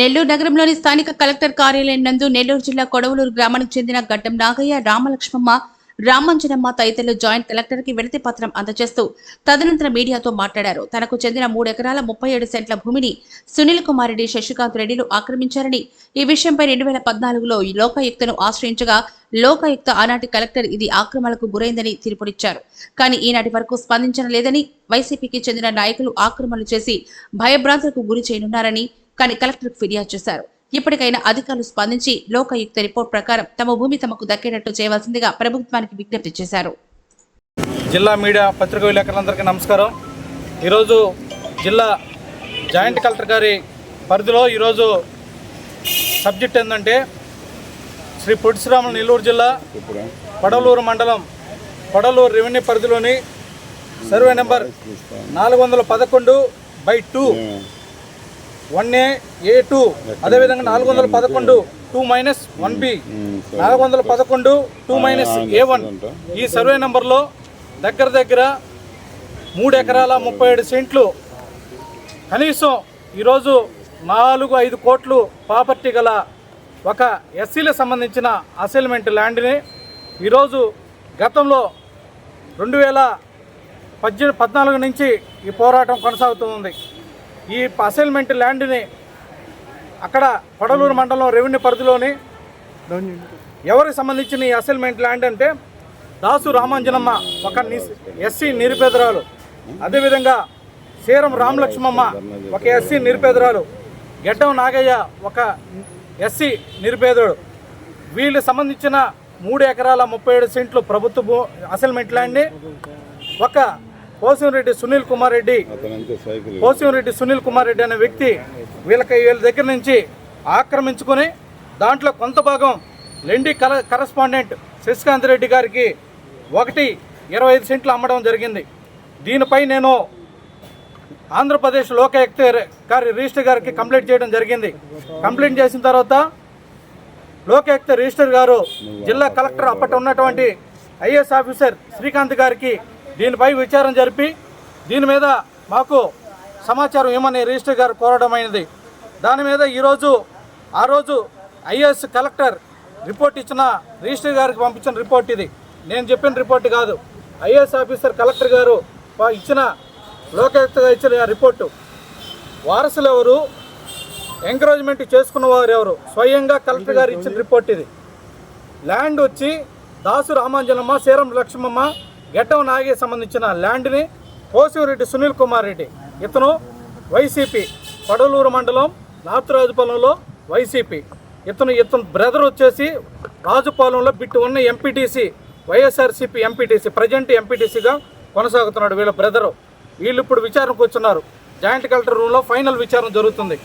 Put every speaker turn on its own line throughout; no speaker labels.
నెల్లూరు నగరంలోని స్థానిక కలెక్టర్ కార్యాలయం నందు నెల్లూరు జిల్లా కొడవలూరు గ్రామానికి చెందిన గడ్డం నాగయ్య రామలక్ష్మమ్మ రామంజనమ్మ తదితరులు జాయింట్ కలెక్టర్కి వినతి పత్రం అందజేస్తూ తదనంతరం మీడియాతో మాట్లాడారు. తనకు చెందిన మూడు ఎకరాల ముప్పై ఏడు సెంట్ల భూమిని సునీల్ కుమార్ రెడ్డి శశికాంత్ రెడ్డిలు ఆక్రమించారని ఈ విషయంపై రెండు వేల పద్నాలుగులో లోకాయుక్తను ఆశ్రయించగా లోకాయుక్త ఆనాటి కలెక్టర్ ఇది ఆక్రమణకు గురైందని తీర్పునిచ్చారు. కానీ ఈనాటి వరకు స్పందించడం లేదని వైసీపీకి చెందిన నాయకులు ఆక్రమణలు చేసి భయభ్రాంతులకు గురి చేయనున్నారని కానీ కలెక్టర్కు ఫిర్యాదు చేశారు. ఇప్పటికైనా అధికారులు స్పందించి లోకాయుక్త రిపోర్ట్ ప్రకారం తమ భూమి తమకు దక్కేటట్టు చేయవలసిందిగా ప్రభుత్వానికి విజ్ఞప్తి చేశారు.
జిల్లా మీడియా పత్రిక విలేకరులందరికీ నమస్కారం. ఈరోజు జిల్లా జాయింట్ కలెక్టర్ గారి పరిధిలో ఈరోజు సబ్జెక్ట్ ఏంటంటే శ్రీ పొట్టిశ్రాములు నెల్లూరు జిల్లా పడలూరు మండలం పడలూరు రెవెన్యూ పరిధిలోని సర్వే నెంబర్ నాలుగు వందల పదకొండు by two. One A A two అదేవిధంగా నాలుగు వందల పదకొండు టూ మైనస్ వన్ బి. నాలుగు వందల పదకొండు టూ మైనస్ ఏ వన్. ఈ సర్వే నెంబర్లో దగ్గర దగ్గర మూడు ఎకరాల ముప్పై ఏడు సెంట్లు. కనీసం ఈరోజు నాలుగు ఐదు కోట్లు ప్రాపర్టీ గల ఒక ఎస్సీలకు సంబంధించిన అసైన్మెంట్ ల్యాండ్ని ఈరోజు గతంలో రెండు వేల పద్దెనిమిది పద్నాలుగు నుంచి ఈ పోరాటం కొనసాగుతూ ఉంది. ఈ అసైన్మెంట్ ల్యాండ్ని అక్కడ పడలూరు మండలం రెవెన్యూ పరిధిలోని ఎవరికి సంబంధించిన ఈ అసైన్మెంట్ ల్యాండ్ అంటే దాసు రామాంజనమ్మ ఒక ఎస్సీ నిరుపేదరాలు. అదేవిధంగా సీరం రామలక్ష్మమ్మ ఒక ఎస్సీ నిరుపేదరాలు. గెడ్డం నాగయ్య ఒక ఎస్సీ నిరుపేదడు వీళ్ళు సంబంధించిన మూడు ఎకరాల ముప్పై ఏడు సెంట్లు ప్రభుత్వ భూ అసైన్మెంట్ ల్యాండ్ని ఒక పోసిరెడ్డి సునీల్ కుమార్ రెడ్డి. పోసిరెడ్డి సునీల్ కుమార్ రెడ్డి అనే వ్యక్తి వీళ్ళకి వీళ్ళ దగ్గర నుంచి ఆక్రమించుకొని దాంట్లో కొంత భాగం లెండి కల కరస్పాండెంట్ శశికాంత్ రెడ్డి గారికి ఒకటి ఇరవై ఐదు సెంట్లు అమ్మడం జరిగింది. దీనిపై నేను ఆంధ్రప్రదేశ్ లోకాయుక్త గారి రిజిస్టర్ గారికి కంప్లైంట్ చేయడం జరిగింది. కంప్లైంట్ చేసిన తర్వాత లోకాయుక్త రిజిస్టర్ గారు జిల్లా కలెక్టర్ అప్పటి ఉన్నటువంటి ఐఏఎస్ ఆఫీసర్ శ్రీకాంత్ గారికి దీనిపై విచారణ జరిపి దీని మీద మాకు సమాచారం ఇవ్వమని రిజిస్టర్ గారు కోరడమైనది. దాని మీద ఈరోజు ఆ రోజు ఐఏఎస్ కలెక్టర్ రిపోర్ట్ ఇచ్చిన రిజిస్టర్ గారికి పంపించిన రిపోర్ట్ ఇది. నేను చెప్పిన రిపోర్ట్ కాదు. ఐఏఎస్ ఆఫీసర్ కలెక్టర్ గారు ఇచ్చిన లోకాయుక్తగా ఇచ్చిన రిపోర్టు. వారసులు ఎవరు? ఎంకరేజ్మెంట్ చేసుకున్న వారు ఎవరు? స్వయంగా కలెక్టర్ గారు ఇచ్చిన రిపోర్ట్ ఇది. ల్యాండ్ వచ్చి దాసు రామాంజనమ్మ సీరం లక్ష్మమ్మ గెట్టం నాగే సంబంధించిన ల్యాండ్ని పోసిరెడ్డి సునీల్ కుమార్ రెడ్డి. ఇతను వైసీపీ పడలూరు మండలం నాతురాజుపాలెంలో వైసీపీ. ఇతను ఇతను బ్రదర్ వచ్చేసి రాజుపాలెంలో బిట్టు ఉన్న ఎంపీటీసీ వైఎస్ఆర్సీపీ ఎంపీటీసీ ప్రజెంట్ ఎంపీటీసీగా కొనసాగుతున్నాడు వీళ్ళ బ్రదరు. వీళ్ళు ఇప్పుడు విచారణకు వచ్చున్నారు జాయింట్ కలెక్టర్ రూమ్లో ఫైనల్ విచారణ జరుగుతుంది.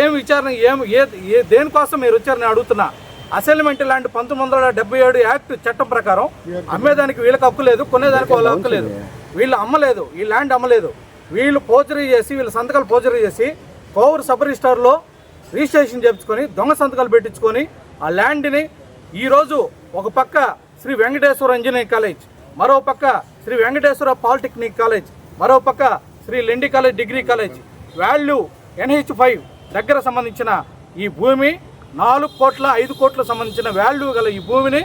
ఏం విచారణ ఏం ఏ ఏ దేనికోసం మీరు వచ్చారని అడుగుతున్నా? అసైన్మెంట్ లాంటి పంతొమ్మిది వందల డెబ్బై ఏడు యాక్ట్ చట్టం ప్రకారం అమ్మేదానికి వీళ్ళకి హక్కు లేదు కొనేదానికి వాళ్ళ హక్కు లేదు. వీళ్ళు అమ్మలేదు ఈ ల్యాండ్ అమ్మలేదు. వీళ్ళు పోచరీ చేసి వీళ్ళ సంతకాలు పోచరీ చేసి కోవూరు సబ్ రిజిస్టార్లో రిజిస్ట్రేషన్ చేయించుకొని దొంగ సంతకాలు పెట్టించుకొని ఆ ల్యాండ్ని ఈరోజు ఒక పక్క శ్రీ వెంకటేశ్వర ఇంజనీరింగ్ కాలేజ్ మరో పక్క శ్రీ వెంకటేశ్వర పాలిటెక్నిక్ కాలేజ్ మరో పక్క Sri Lendi college degree college value NH five దగ్గర సంబంధించిన ఈ భూమి నాలుగు కోట్ల ఐదు కోట్ల సంబంధించిన వాల్యూ గల ఈ భూమిని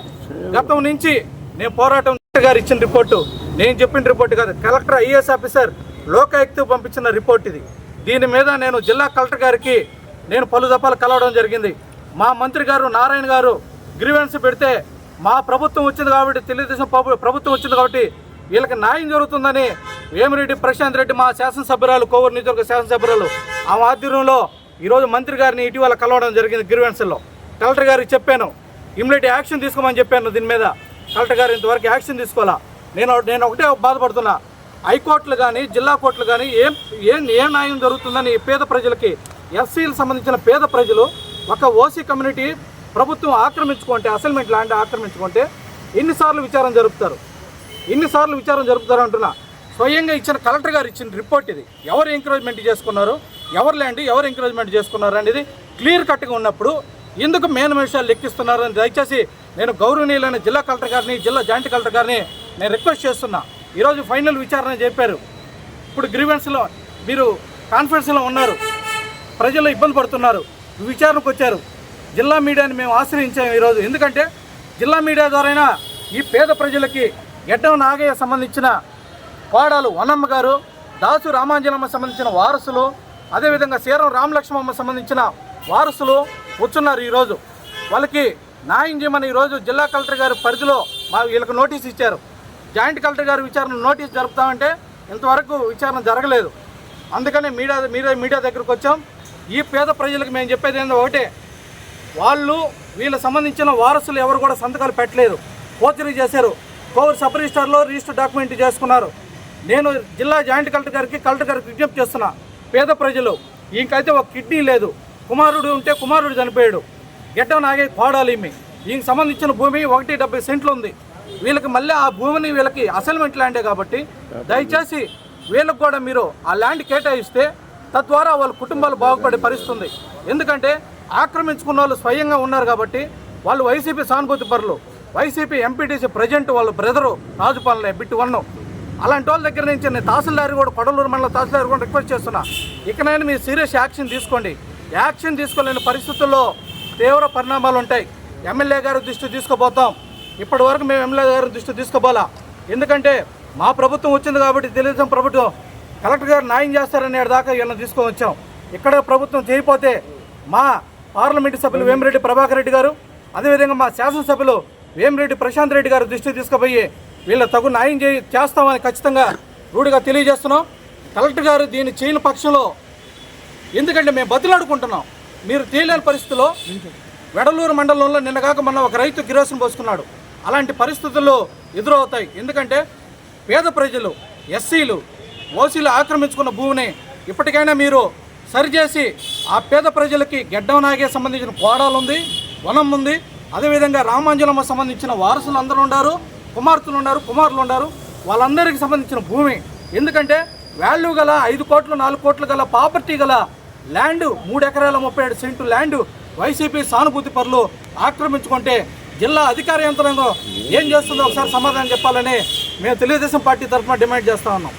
గతం నుంచి నేను పోరాటం గారు ఇచ్చిన రిపోర్టు నేను చెప్పిన రిపోర్ట్ కాదు. కలెక్టర్ ఐఏఎస్ ఆఫీసర్ లోకాయుక్త పంపించిన రిపోర్ట్ ఇది. దీని మీద నేను జిల్లా కలెక్టర్ గారికి నేను పలు దఫాలు కలవడం జరిగింది. మా మంత్రి గారు నారాయణ గారు గ్రీవెన్స్ పెడితే మా ప్రభుత్వం వచ్చింది కాబట్టి తెలుగుదేశం ప్రభుత్వం వచ్చింది కాబట్టి వీళ్ళకి న్యాయం జరుగుతుందని వేమిరెడ్డి ప్రశాంత్ రెడ్డి మా శాసనసభ్యురాలు కోవూరు నియోజకవర్గ శాసనసభ్యురాలు ఆ ఆధ్వర్యంలో ఈరోజు మంత్రి గారిని ఇటీవల కలవడం జరిగింది గ్రీవెన్స్లో. కలెక్టర్ గారికి చెప్పాను ఇమ్మీడియట్ యాక్షన్ తీసుకోమని చెప్పాను దీని మీద. కలెక్టర్ గారు ఇంతవరకు యాక్షన్ తీసుకోవాలా నేను నేను ఒకటే బాధపడుతున్నా. హైకోర్టులు కానీ జిల్లా కోర్టులు కానీ ఏం ఏం ఏ న్యాయం జరుగుతుందని పేద ప్రజలకి ఎస్సీలకు సంబంధించిన పేద ప్రజలు ఒక ఓసీ కమ్యూనిటీ ప్రభుత్వం ఆక్రమించుకుంటే అసైన్మెంట్ ల్యాండ్ ఆక్రమించుకుంటే ఎన్నిసార్లు విచారం జరుపుతారు. ఎన్నిసార్లు విచారం జరుపుతారు అంటున్నా. స్వయంగా ఇచ్చిన కలెక్టర్ గారు ఇచ్చిన రిపోర్ట్ ఇది. ఎవరు ఎంకరేజ్మెంట్ చేసుకున్నారు? ఎవరు లేండి ఎవరు ఎంకరేజ్మెంట్ చేసుకున్నారు అనేది క్లియర్ కట్గా ఉన్నప్పుడు ఎందుకు మేన విషయాలు లెక్కిస్తున్నారు అని దయచేసి నేను గౌరవనీయులైన జిల్లా కలెక్టర్ గారిని జిల్లా జాయింట్ కలెక్టర్ గారిని నేను రిక్వెస్ట్ చేస్తున్నా. ఈరోజు ఫైనల్ విచారణ చెప్పారు. ఇప్పుడు గ్రీవెన్స్లో మీరు కాన్ఫరెన్స్లో ఉన్నారు. ప్రజలు ఇబ్బంది పడుతున్నారు. విచారణకు వచ్చారు. జిల్లా మీడియాని మేము ఆశ్రయించాము ఈరోజు ఎందుకంటే జిల్లా మీడియా ద్వారా ఈ పేద ప్రజలకి ఎడ్డం నాగయ్య సంబంధించిన కోడాలు వనమ్మ గారు దాసు రామాంజనమ్మ సంబంధించిన వారసులు అదేవిధంగా సీరం రామలక్ష్మమ్మ సంబంధించిన వారసులు వచ్చున్నారు ఈరోజు. వాళ్ళకి న్యాయం చేయమని ఈరోజు జిల్లా కలెక్టర్ గారి పరిధిలో మా వీళ్ళకి నోటీస్ ఇచ్చారు. జాయింట్ కలెక్టర్ గారు విచారణ నోటీస్ జరుపుతామంటే ఇంతవరకు విచారణ జరగలేదు. అందుకనే మీడియా మీడియా మీడియా దగ్గరకు వచ్చాం. ఈ పేద ప్రజలకు మేము చెప్పేది ఏంటో ఒకటే. వాళ్ళు వీళ్ళకి సంబంధించిన వారసులు ఎవరు కూడా సంతకాలు పెట్టలేదు. పోచరీ చేశారు. కోవిడ్ సబ్ రిజిస్టర్ డాక్యుమెంట్ చేసుకున్నారు. నేను జిల్లా జాయింట్ కలెక్టర్ గారికి కలెక్టర్ గారికి విజ్ఞప్తి చేస్తున్నా. పేద ప్రజలు. ఇంకైతే ఒక కిడ్నీ లేదు. కుమారుడు ఉంటే కుమారుడు చనిపోయాడు. గెడ్డ నాగే కోడాలి మీ ఈయనకి సంబంధించిన భూమి ఒకటి డెబ్బై సెంట్లు ఉంది. వీళ్ళకి మళ్ళీ ఆ భూమిని వీళ్ళకి అసైన్మెంట్ ల్యాండే కాబట్టి దయచేసి వీళ్ళకి కూడా మీరు ఆ ల్యాండ్ కేటాయిస్తే తద్వారా వాళ్ళ కుటుంబాలు బాగుపడే పరిస్థితుంది. ఎందుకంటే ఆక్రమించుకున్న వాళ్ళు స్వయంగా ఉన్నారు కాబట్టి వాళ్ళు వైసీపీ సానుభూతి పరులు. వైసీపీ ఎంపీటీసీ ప్రజెంట్ వాళ్ళ బ్రదరు రాజుపాలనే బిట్టు వన్ను అలాంటి వాళ్ళ దగ్గర నుంచి నేను తహసీల్దార్ కూడా కొడలూరు మండల తహసీల్దార్ కూడా రిక్వెస్ట్ చేస్తున్నా. ఇకనైనా మీరు సీరియస్ యాక్షన్ తీసుకోండి. యాక్షన్ తీసుకోలేని పరిస్థితుల్లో తీవ్ర పరిణామాలు ఉంటాయి. ఎమ్మెల్యే గారి దృష్టి తీసుకుపోతాం. ఇప్పటి వరకు మేము ఎమ్మెల్యే గారి దృష్టి తీసుకోపోలా. ఎందుకంటే మా ప్రభుత్వం వచ్చింది కాబట్టి తెలుగుదేశం ప్రభుత్వం కలెక్టర్ గారు న్యాయం చేస్తారనే దాకా వీళ్ళని తీసుకొని వచ్చాం. ఇక్కడ ప్రభుత్వం చేయకపోతే మా పార్లమెంటు సభ్యులు వేమిరెడ్డి ప్రభాకర్ రెడ్డి గారు అదేవిధంగా మా శాసనసభ్యులు వేమిరెడ్డి ప్రశాంత్ రెడ్డి గారు దృష్టి తీసుకుపోయి వీళ్ళ తగు న్యాయం చేయి చేస్తామని ఖచ్చితంగా రూఢిగా తెలియజేస్తున్నాం. కలెక్టర్ గారు దీన్ని చేయని పక్షంలో ఎందుకంటే మేము బతులాడుకుంటున్నాం. మీరు తీయలేని పరిస్థితిలో వెడలూరు మండలంలో నిన్నగాక మొన్న ఒక రైతు కిరోసిన్ పోసుకున్నాడు. అలాంటి పరిస్థితుల్లో ఎదురవుతాయి. ఎందుకంటే పేద ప్రజలు ఎస్సీలు ఓసీలు ఆక్రమించుకున్న భూమిని ఇప్పటికైనా మీరు సరిచేసి ఆ పేద ప్రజలకి గెడ్డం నాగే సంబంధించిన కోడాలు ఉంది వనం ఉంది అదేవిధంగా రామాంజలమ్మ సంబంధించిన వారసులు అందరూ ఉన్నారు. కుమార్తెలు ఉన్నారు కుమారులు ఉన్నారు. వాళ్ళందరికీ సంబంధించిన భూమి. ఎందుకంటే వాల్యూ గల ఐదు కోట్లు నాలుగు కోట్లు గల ప్రాపర్టీ గల ల్యాండ్ మూడు ఎకరాల ముప్పై ఏడు సెంటు ల్యాండ్ వైసీపీ సానుభూతి పరులు ఆక్రమించుకుంటే జిల్లా అధికార యంత్రాంగం ఏం చేస్తుందో ఒకసారి సమాధానం చెప్పాలని మేము తెలుగుదేశం పార్టీ తరఫున డిమాండ్ చేస్తా ఉన్నాం.